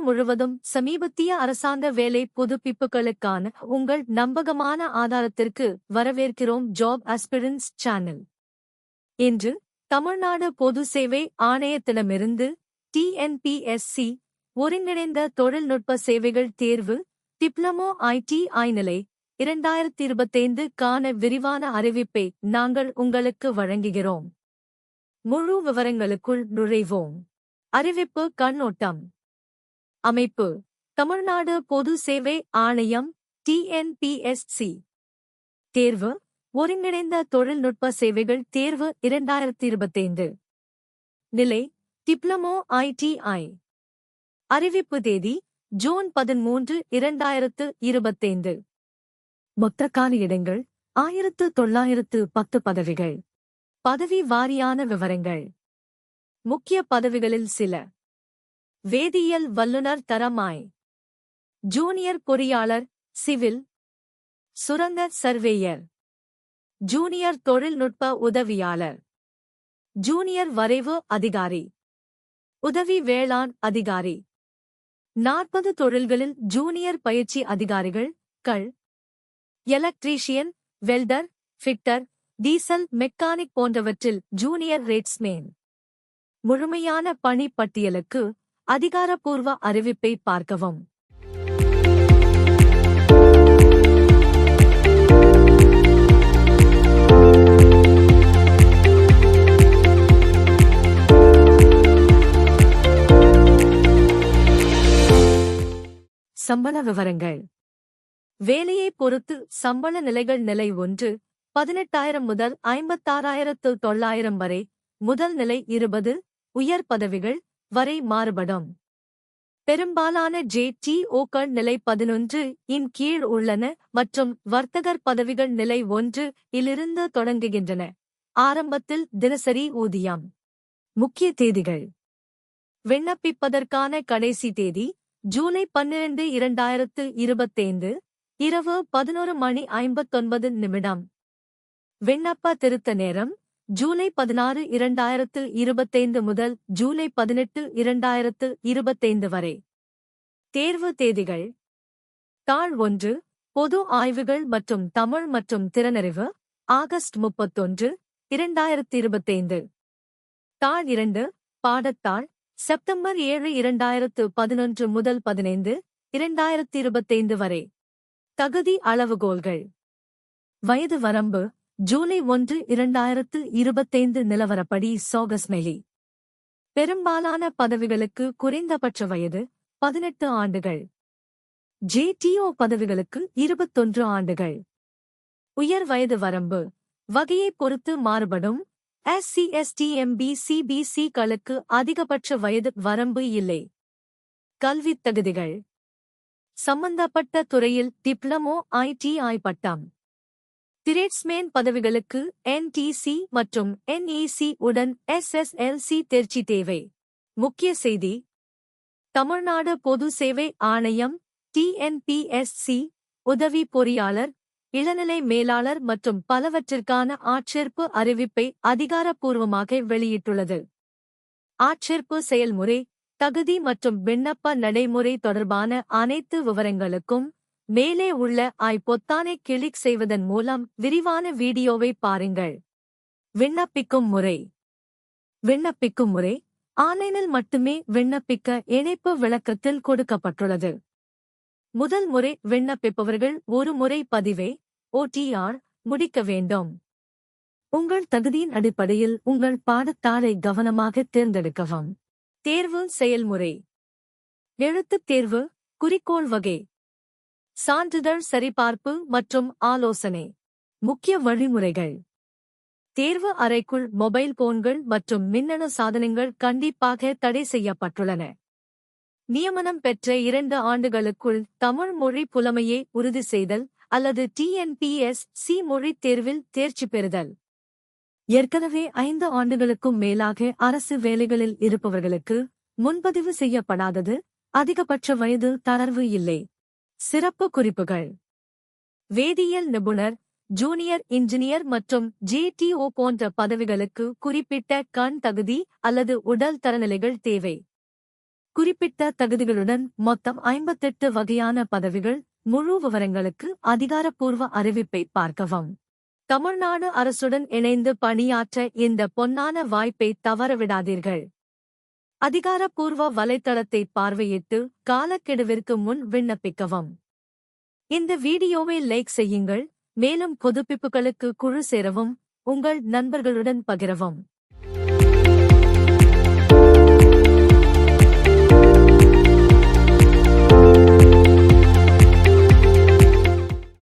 முழுவதும் சமீபத்திய அரசாங்க வேலை புதுப்பிப்புகளுக்கான உங்கள் நம்பகமான ஆதாரத்திற்கு வரவேற்கிறோம் ஜாப் அஸ்பிரன்ஸ் சேனல் இன்று தமிழ்நாடு பொது சேவை ஆணையத்திடமிருந்து டிஎன்பிஎஸ்சி ஒருங்கிணைந்த தொழில்நுட்ப சேவைகள் தேர்வு டிப்ளமோ ஐடிஐ நிலை இரண்டாயிரத்தி இருபத்தைந்து கான விரிவான அறிவிப்பை நாங்கள் உங்களுக்கு வழங்குகிறோம். முழு விவரங்களுக்குள் நுழைவோம். அறிவிப்பு கண்ணோட்டம். அமைப்பு. தமிழ்நாடு பொது சேவை ஆணையம் டிஎன்பிஎஸ்சி தேர்வு ஒருங்கிணைந்த தொழில்நுட்ப சேவைகள் தேர்வு இரண்டாயிரத்தி இருபத்தைந்து நிலை டிப்ளமோ ஐடிஐ அறிவிப்பு தேதி ஜூன் பதிமூன்று இரண்டாயிரத்து இருபத்தைந்து மொத்த இடங்கள் ஆயிரத்து தொள்ளாயிரத்து பத்து பதவிகள். பதவி வாரியான விவரங்கள். முக்கிய பதவிகளில் சில. வேதியியல் வல்லுநர் தரமாய். ஜூனியர் பொறியாளர் சிவில். சுரங்க சர்வேயர். ஜூனியர் தொழில்நுட்ப உதவியாளர். ஜூனியர் வரைவு அதிகாரி. உதவி வேளாண் அதிகாரி. நாற்பது தொழில்களில் ஜூனியர் பயிற்சி அதிகாரிகள் கள். Electrician welder fitter diesel mechanic போன்றவற்றில் ஜூனியர் ரேட்ஸ்மேன். முழுமையான பணி பட்டியலுக்கு அதிகாரப்பூர்வ அறிவிப்பை பார்க்கவும். சம்பள விவரங்கள். வேலையை பொறுத்து சம்பள நிலைகள் நிலை ஒன்று பதினெட்டாயிரம் முதல் ஐம்பத்தாறாயிரத்து தொள்ளாயிரம் வரை முதல் நிலை இருபது உயர் பதவிகள் வரை மாறுபடும். பெரும்பாலான ஜே டி ஓக்கள் நிலை பதினொன்று இன் கீழ் உள்ளன மற்றும் வர்த்தகர் பதவிகள் நிலை ஒன்று இலிருந்து தொடங்குகின்றன. ஆரம்பத்தில் தினசரி ஊதியம். முக்கிய தேதிகள். விண்ணப்பிப்பதற்கான கடைசி தேதி ஜூலை பன்னிரண்டு இரண்டாயிரத்து இருபத்தைந்து இரவு பதினொரு மணி ஐம்பத்தொன்பது நிமிடம். விண்ணப்ப திருத்த நேரம் ஜூலை பதினாறு இரண்டாயிரத்து இருபத்தைந்து முதல் ஜூலை பதினெட்டு இரண்டாயிரத்து இருபத்தைந்து வரை. தேர்வு தேதிகள். தாழ் ஒன்று பொது ஆய்வுகள் மற்றும் தமிழ் மற்றும் திறனறிவு ஆகஸ்ட் முப்பத்தொன்று இரண்டாயிரத்து இருபத்தைந்து. தாழ் இரண்டு பாடத்தாள் செப்டம்பர் ஏழு இரண்டாயிரத்து பதினொன்று முதல் பதினைந்து இரண்டாயிரத்து இருபத்தைந்து வரை. தகுதி அளவுகோல்கள். வயது வரம்பு ஜூலை ஒன்று இரண்டாயிரத்து இருபத்தைந்து நிலவரப்படி சோகஸ்மெலி. பெரும்பாலான பதவிகளுக்கு குறைந்தபட்ச வயது பதினெட்டு ஆண்டுகள். ஜேடிஓ பதவிகளுக்கு இருபத்தொன்று ஆண்டுகள். உயர் வயது வரம்பு வகையைப் பொறுத்து மாறுபடும். எஸ்சி எஸ்டிஎம்பி சிபிசி களுக்கு அதிகபட்ச வயது வரம்பு இல்லை. கல்வித் தகுதிகள். சம்பந்தப்பட்ட துறையில் டிப்ளமோ ஐடிஐ பட்டம் திரேட்ஸ்மேன் பதவிகளுக்கு என்டிசி மற்றும் என்இசி உடன் எஸ்எஸ்எல்சி தேர்ச்சி தேவை. முக்கிய செய்தி தமிழ்நாடு பொது சேவை ஆணையம் டிஎன்பிஎஸ்சி உதவி பொறியாளர் இளநிலை மேலாளர் மற்றும் பலவற்றிற்கான ஆட்சேர்ப்பு அறிவிப்பை அதிகாரப்பூர்வமாக வெளியிட்டுள்ளது. ஆட்சேர்ப்பு செயல்முறை தகுதி மற்றும் விண்ணப்ப நடைமுறை தொடர்பான அனைத்து விவரங்களுக்கும் மேலே உள்ள ஐ பொத்தானை கிளிக் செய்வதன் மூலம் விரிவான வீடியோவை பாருங்கள். விண்ணப்பிக்கும் முறை. விண்ணப்பிக்கும் முறை. ஆன்லைனில் மட்டுமே விண்ணப்பிக்க இணைப்பு விளக்கத்தில் கொடுக்கப்பட்டுள்ளது. முதல் முறை விண்ணப்பிப்பவர்கள் ஒரு முறை பதிவை ஓடிஆர் முடிக்க வேண்டும். உங்கள் தகுதியின் அடிப்படையில் உங்கள் பாடத்தாளை கவனமாக தேர்ந்தெடுக்கவும். தேர்வு செயல்முறை. எழுத்துத் தேர்வு குறிக்கோள் வகை. சான்றிதழ் சரிபார்ப்பு மற்றும் ஆலோசனை. முக்கிய வழிமுறைகள். தேர்வு அறைக்குள் மொபைல் போன்கள் மற்றும் மின்னணு சாதனங்கள் கண்டிப்பாக தடை செய்யப்பட்டுள்ளன. நியமனம் பெற்ற இரண்டு ஆண்டுகளுக்குள் தமிழ் மொழி புலமையை உறுதி செய்தல் அல்லது டிஎன்பிஎஸ் சி மொழி தேர்வில் தேர்ச்சி பெறுதல். ஏற்கனவே ஐந்து ஆண்டுகளுக்கும் மேலாக அரசு வேலைகளில் இருப்பவர்களுக்கு முன்பதிவு செய்யப்படாதது அதிகபட்ச வயது தளர்வு இல்லை. சிறப்பு குறிப்புகள். வேதியியல் நிபுணர் ஜூனியர் இன்ஜினியர் மற்றும் ஜேடிஓ போன்ற பதவிகளுக்கு குறிப்பிட்ட கண் தகுதி அல்லது உடல் தரநிலைகள் தேவை. குறிப்பிட்ட தகுதிகளுடன் மொத்தம் ஐம்பத்தெட்டு வகையான பதவிகள் முழு விவரங்களுக்கு அதிகாரப்பூர்வ அறிவிப்பை பார்க்கவும். தமிழ்நாடு அரசுடன் இணைந்து பணியாற்ற இந்த பொன்னான வாய்ப்பை தவறவிடாதீர்கள். அதிகாரப்பூர்வ வலைத்தளத்தை பார்வையிட்டு காலக்கெடுவிற்கு முன் விண்ணப்பிக்கவும். இந்த வீடியோவை லைக் செய்யுங்கள் மேலும் புதுப்பிப்புகளுக்கு குழு சேரவும் உங்கள் நண்பர்களுடன் பகிரவும்.